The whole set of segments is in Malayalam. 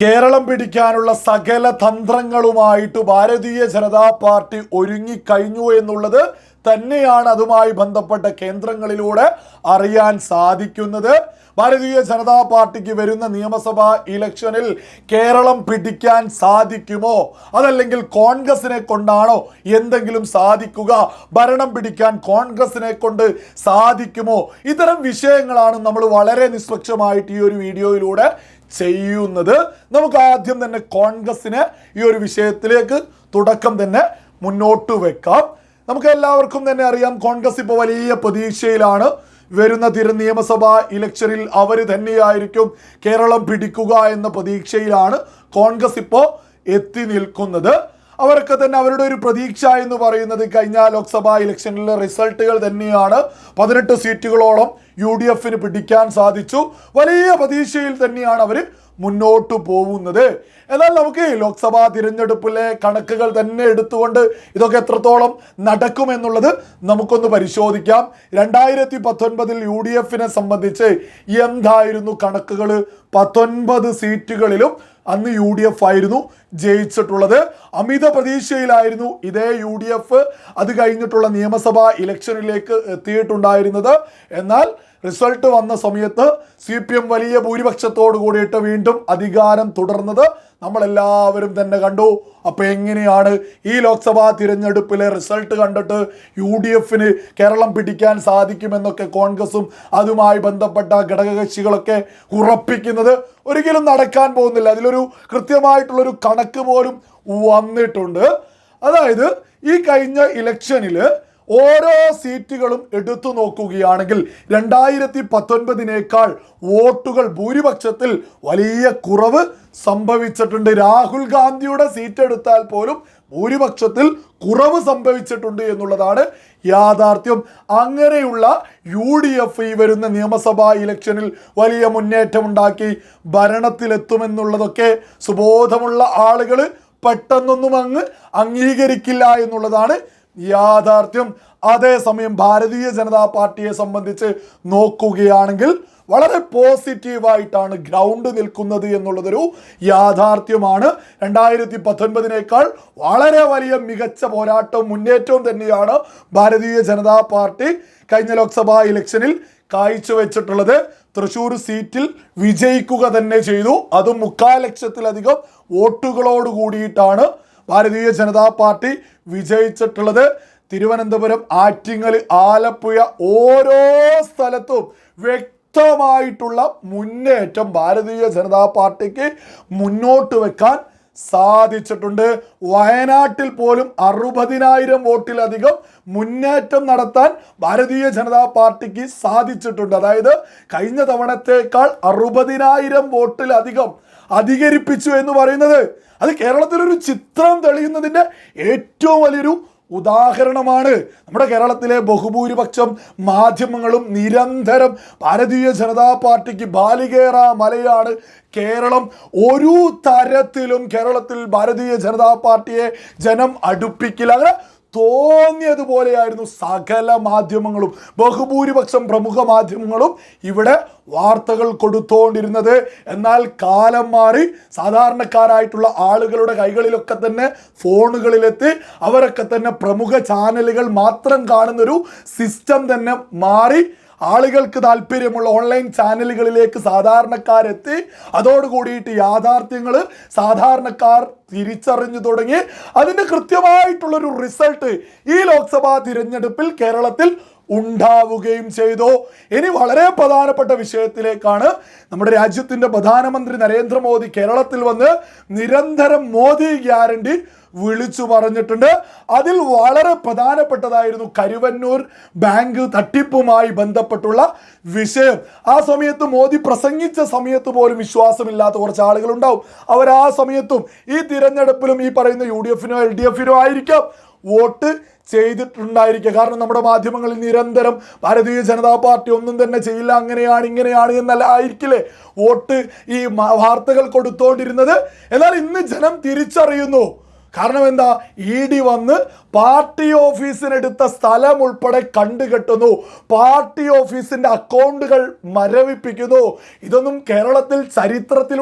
കേരളം പിടിക്കാനുള്ള സകല തന്ത്രങ്ങളുമായിട്ട് ഭാരതീയ ജനതാ പാർട്ടി ഒരുങ്ങിക്കഴിഞ്ഞു എന്നുള്ളത് തന്നെയാണ് അതുമായി ബന്ധപ്പെട്ട കേന്ദ്രങ്ങളിലൂടെ അറിയാൻ സാധിക്കുന്നത്. ഭാരതീയ ജനതാ പാർട്ടിക്ക് വരുന്ന നിയമസഭാ ഇലക്ഷനിൽ കേരളം പിടിക്കാൻ സാധിക്കുമോ? അതല്ലെങ്കിൽ കോൺഗ്രസിനെ കൊണ്ടാണോ എന്തെങ്കിലും സാധിക്കുക? ഭരണം പിടിക്കാൻ കോൺഗ്രസിനെ കൊണ്ട് സാധിക്കുമോ? ഇത്തരം വിഷയങ്ങളാണ് നമ്മൾ വളരെ നിഷ്പക്ഷമായിട്ട് ഈ ഒരു വീഡിയോയിലൂടെ ചെയ്യുന്നത്. നമുക്ക് ആദ്യം തന്നെ കോൺഗ്രസിന് ഈ ഒരു വിഷയത്തിലേക്ക് തുടക്കം തന്നെ മുന്നോട്ട് വെക്കാം. നമുക്ക് എല്ലാവർക്കും തന്നെ അറിയാം കോൺഗ്രസ് ഇപ്പോൾ വലിയ പ്രതീക്ഷയിലാണ്. വരുന്ന തിരു നിയമസഭാ ഇലക്ഷനിൽ അവർ തന്നെയായിരിക്കും കേരളം പിടിക്കുക എന്ന പ്രതീക്ഷയിലാണ് കോൺഗ്രസ് ഇപ്പോൾ എത്തി നിൽക്കുന്നത്. അവരൊക്കെ തന്നെ അവരുടെ ഒരു പ്രതീക്ഷ എന്ന് പറയുന്നത് കഴിഞ്ഞ ലോക്സഭാ ഇലക്ഷനിലെ റിസൾട്ടുകൾ തന്നെയാണ്. പതിനെട്ട് സീറ്റുകളോളം യു ഡി എഫിന് പിടിക്കാൻ സാധിച്ചു. വലിയ പ്രതീക്ഷയിൽ തന്നെയാണ് അവർ മുന്നോട്ട് പോകുന്നത്. എന്നാൽ നമുക്ക് ലോക്സഭാ തിരഞ്ഞെടുപ്പിലെ കണക്കുകൾ തന്നെ എടുത്തുകൊണ്ട് ഇതൊക്കെ എത്രത്തോളം നടക്കുമെന്നുള്ളത് നമുക്കൊന്ന് പരിശോധിക്കാം. രണ്ടായിരത്തി പത്തൊൻപതിൽ യു ഡി എഫിനെ സംബന്ധിച്ച് എന്തായിരുന്നു കണക്കുകൾ പത്തൊൻപത് സീറ്റുകളിലും അന്ന് യു ഡി എഫ് ആയിരുന്നു ജയിച്ചിട്ടുള്ളത്. അമിത പ്രതീക്ഷയിലായിരുന്നു ഇതേ യു ഡി എഫ്. അത് കഴിഞ്ഞിട്ടുള്ള നിയമസഭാ ഇലക്ഷനിലേക്ക് എത്തിയിട്ടുണ്ടായിരുന്നത്. എന്നാൽ റിസൾട്ട് വന്ന സമയത്ത് സി പി എം വലിയ ഭൂരിപക്ഷത്തോട് കൂടിയിട്ട് വീണ്ടും അധികാരം തുടർന്നത് നമ്മളെല്ലാവരും തന്നെ കണ്ടു. അപ്പോൾ എങ്ങനെയാണ് ഈ ലോക്സഭാ തിരഞ്ഞെടുപ്പിലെ റിസൾട്ട് കണ്ടിട്ട് യു ഡി എഫിന് കേരളം പിടിക്കാൻ സാധിക്കുമെന്നൊക്കെ കോൺഗ്രസും അതുമായി ബന്ധപ്പെട്ട ഘടകകക്ഷികളൊക്കെ ഉറപ്പിക്കുന്നത് ഒരിക്കലും നടക്കാൻ പോകുന്നില്ല. അതിലൊരു കൃത്യമായിട്ടുള്ളൊരു കണക്ക് പോലും വന്നിട്ടുണ്ട്. അതായത് ഈ കഴിഞ്ഞ ഇലക്ഷനിൽ ഓരോ സീറ്റുകളും എടുത്തു നോക്കുകയാണെങ്കിൽ രണ്ടായിരത്തി പത്തൊൻപതിനേക്കാൾ വോട്ടുകൾ ഭൂരിപക്ഷത്തിൽ വലിയ കുറവ് സംഭവിച്ചിട്ടുണ്ട്. രാഹുൽ ഗാന്ധിയുടെ സീറ്റ് എടുത്താൽ പോലും ഭൂരിപക്ഷത്തിൽ കുറവ് സംഭവിച്ചിട്ടുണ്ട് എന്നുള്ളതാണ് യാഥാർത്ഥ്യം. അങ്ങനെയുള്ള യു ഡി എഫ് ഈ വരുന്ന നിയമസഭാ ഇലക്ഷനിൽ വലിയ മുന്നേറ്റം ഉണ്ടാക്കി ഭരണത്തിലെത്തുമെന്നുള്ളതൊക്കെ സുബോധമുള്ള ആളുകൾ പെട്ടെന്നൊന്നും അങ്ങ് അംഗീകരിക്കില്ല എന്നുള്ളതാണ് യാഥാർത്ഥ്യം. അതേസമയം ഭാരതീയ ജനതാ പാർട്ടിയെ സംബന്ധിച്ച് നോക്കുകയാണെങ്കിൽ വളരെ പോസിറ്റീവായിട്ടാണ് ഗ്രൗണ്ട് നിൽക്കുന്നത് എന്നുള്ളതൊരു യാഥാർത്ഥ്യമാണ്. രണ്ടായിരത്തി പത്തൊൻപതിനേക്കാൾ വളരെ വലിയ മികച്ച പോരാട്ടവും മുന്നേറ്റവും തന്നെയാണ് ഭാരതീയ ജനതാ പാർട്ടി കഴിഞ്ഞ ലോക്സഭാ ഇലക്ഷനിൽ കാഴ്ചവെച്ചിട്ടുള്ളത്. തൃശ്ശൂർ സീറ്റിൽ വിജയിക്കുക തന്നെ ചെയ്തു. അതും മുക്കാൽ ലക്ഷത്തിലധികം വോട്ടുകളോട് കൂടിയിട്ടാണ് ഭാരതീയ ജനതാ പാർട്ടി വിജയിച്ചിട്ടുള്ളത് തിരുവനന്തപുരം ആറ്റിങ്ങൽ ആലപ്പുഴ ഓരോ സ്ഥലത്തും വ്യക്തമായിട്ടുള്ള മുന്നേറ്റം ഭാരതീയ ജനതാ പാർട്ടിക്ക് മുന്നോട്ട് വെക്കാൻ സാധിച്ചിട്ടുണ്ട്. വയനാട്ടിൽ പോലും അറുപതിനായിരം വോട്ടിലധികം മുന്നേറ്റം നടത്താൻ ഭാരതീയ ജനതാ പാർട്ടിക്ക് സാധിച്ചിട്ടുണ്ട്. അതായത് കഴിഞ്ഞ തവണത്തേക്കാൾ അറുപതിനായിരം വോട്ടിലധികം അധികരിപ്പിച്ചു എന്ന് പറയുന്നത്. അത് കേരളത്തിലൊരു ചിത്രം തെളിയുന്നതിന്റെ ഏറ്റവും വലിയൊരു ഉദാഹരണമാണ്. നമ്മുടെ കേരളത്തിലെ ബഹുഭൂരിപക്ഷം മാധ്യമങ്ങളും നിരന്തരം ഭാരതീയ ജനതാ പാർട്ടിക്ക് ബാലികേറ മലയാണ് കേരളം. ഒരു തരത്തിലും കേരളത്തിൽ ഭാരതീയ ജനതാ പാർട്ടിയെ ജനം അടുപ്പിക്കില്ല. അങ്ങനെ തോന്നിയതുപോലെയായിരുന്നു സകല മാധ്യമങ്ങളും. ബഹുഭൂരിപക്ഷം പ്രമുഖ മാധ്യമങ്ങളും ഇവിടെ വാർത്തകൾ കൊടുത്തുകൊണ്ടിരുന്നത് എന്നാൽ കാലം മാറി സാധാരണക്കാരായിട്ടുള്ള ആളുകളുടെ കൈകളിലൊക്കെ തന്നെ ഫോണുകളിലെത്തി അവരൊക്കെ തന്നെ പ്രമുഖ ചാനലുകൾ മാത്രം കാണുന്നൊരു സിസ്റ്റം തന്നെ മാറി. ആളുകൾക്ക് താല്പര്യമുള്ള ഓൺലൈൻ ചാനലുകളിലേക്ക് സാധാരണക്കാരെത്തി. അതോടുകൂടിയിട്ട് യാഥാർത്ഥ്യങ്ങൾ സാധാരണക്കാർ തിരിച്ചറിഞ്ഞു തുടങ്ങി. അതിന്റെ കൃത്യമായിട്ടുള്ളൊരു റിസൾട്ട് ഈ ലോക്സഭാ തിരഞ്ഞെടുപ്പിൽ കേരളത്തിൽ ഉണ്ടാവുകയും ചെയ്തു. ഇനി വളരെ പ്രധാനപ്പെട്ട വിഷയത്തിലേക്കാണ് നമ്മുടെ രാജ്യത്തിന്റെ പ്രധാനമന്ത്രി നരേന്ദ്രമോദി കേരളത്തിൽ വന്ന് നിരന്തരം മോദി ഗ്യാരണ്ടി വിളിച്ചു പറഞ്ഞിട്ടുണ്ട്. അതിൽ വളരെ പ്രധാനപ്പെട്ടതായിരുന്നു കരുവന്നൂർ ബാങ്ക് തട്ടിപ്പുമായി ബന്ധപ്പെട്ടുള്ള വിഷയം. ആ സമയത്ത് മോദി പ്രസംഗിച്ച സമയത്ത് പോലും വിശ്വാസമില്ലാത്ത കുറച്ച് ആളുകൾ ഉണ്ടാവും അവർ ആ സമയത്തും ഈ തിരഞ്ഞെടുപ്പിലും ഈ പറയുന്ന യു ഡി എഫിനോ എൽ ഡി എഫിനോ ആയിരിക്കാം വോട്ട് ചെയ്തിട്ടുണ്ടായിരിക്കുക. കാരണം നമ്മുടെ മാധ്യമങ്ങളിൽ നിരന്തരം ഭാരതീയ ജനതാ പാർട്ടി ഒന്നും തന്നെ ചെയ്യില്ല അങ്ങനെയാണ് ഇങ്ങനെയാണ് എന്നല്ല ആയിരിക്കില്ലേ വോട്ട് ഈ വാർത്തകൾ കൊടുത്തോണ്ടിരുന്നത്. എന്നാൽ ഇന്ന് ജനം തിരിച്ചറിയുന്നു. കാരണം എന്താ? ഇ ഡി വന്ന് പാർട്ടി ഓഫീസിനെടുത്ത സ്ഥലം ഉൾപ്പെടെ കണ്ടുകെട്ടുന്നു. പാർട്ടി ഓഫീസിന്റെ അക്കൗണ്ടുകൾ മരവിപ്പിക്കുന്നു. ഇതൊന്നും കേരളത്തിൽ ചരിത്രത്തിൽ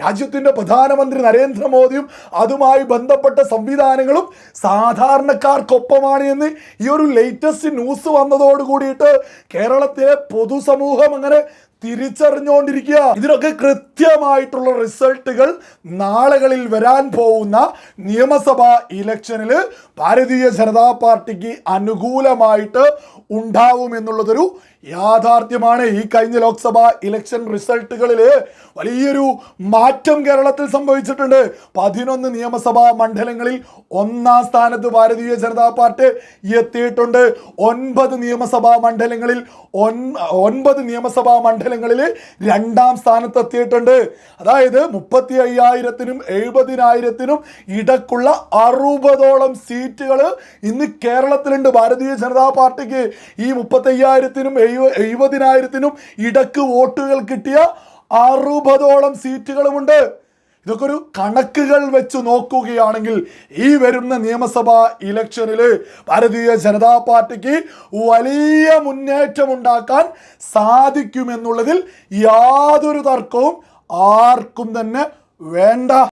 രാജ്യത്തിന്റെ പ്രധാനമന്ത്രി നരേന്ദ്രമോദിയും അതുമായി ബന്ധപ്പെട്ട സംവിധാനങ്ങളും സാധാരണക്കാർക്കൊപ്പമാണ് എന്ന് ഈ ഒരു ലേറ്റസ്റ്റ് ന്യൂസ് വന്നതോട് കൂടിയിട്ട് കേരളത്തിലെ പൊതുസമൂഹം അങ്ങനെ തിരിച്ചറിഞ്ഞുകൊണ്ടിരിക്കുക ഇതിനൊക്കെ കൃത്യമായിട്ടുള്ള റിസൾട്ടുകൾ നാളുകളിൽ വരാൻ പോകുന്ന നിയമസഭാ ഇലക്ഷനിൽ ഭാരതീയ ജനതാ പാർട്ടിക്ക് അനുകൂലമായിട്ട് ഉണ്ടാവും എന്നുള്ളതൊരു യാഥാർത്ഥ്യമാണ് ഈ കഴിഞ്ഞ ലോക്സഭാ ഇലക്ഷൻ റിസൾട്ടുകളിൽ വലിയൊരു മാറ്റം കേരളത്തിൽ സംഭവിച്ചിട്ടുണ്ട്. പതിനൊന്ന് നിയമസഭാ മണ്ഡലങ്ങളിൽ ഒന്നാം സ്ഥാനത്ത് ഭാരതീയ ജനതാ പാർട്ടി എത്തിയിട്ടുണ്ട്. ഒൻപത് നിയമസഭാ മണ്ഡലങ്ങളിൽ ഒൻ- ഒൻപത് നിയമസഭാ മണ്ഡലങ്ങളിൽ രണ്ടാം സ്ഥാനത്ത് എത്തിയിട്ടുണ്ട് അതായത് മുപ്പത്തി അയ്യായിരത്തിനും എഴുപതിനായിരത്തിനും ഇടക്കുള്ള അറുപതോളം സീറ്റുകൾ ഇന്ന് കേരളത്തിലുണ്ട്. ഭാരതീയ ജനതാ പാർട്ടിക്ക് ഈ മുപ്പത്തി അയ്യായിരത്തിനും എഴുപതിനായിരത്തിനും ഇടയ്ക്ക് വോട്ടുകൾ കിട്ടിയ അറുപതോളം സീറ്റുകളുമുണ്ട്. ഇതൊക്കെ ഒരു കണക്കുകൾ വെച്ച് നോക്കുകയാണെങ്കിൽ ഈ വരുന്ന നിയമസഭാ ഇലക്ഷനിൽ ഭാരതീയ ജനതാ പാർട്ടിക്ക് വലിയ മുന്നേറ്റം ഉണ്ടാക്കാൻ സാധിക്കുമെന്നുള്ളതിൽ യാതൊരു തർക്കവും ആർക്കും തന്നെ വേണ്ട.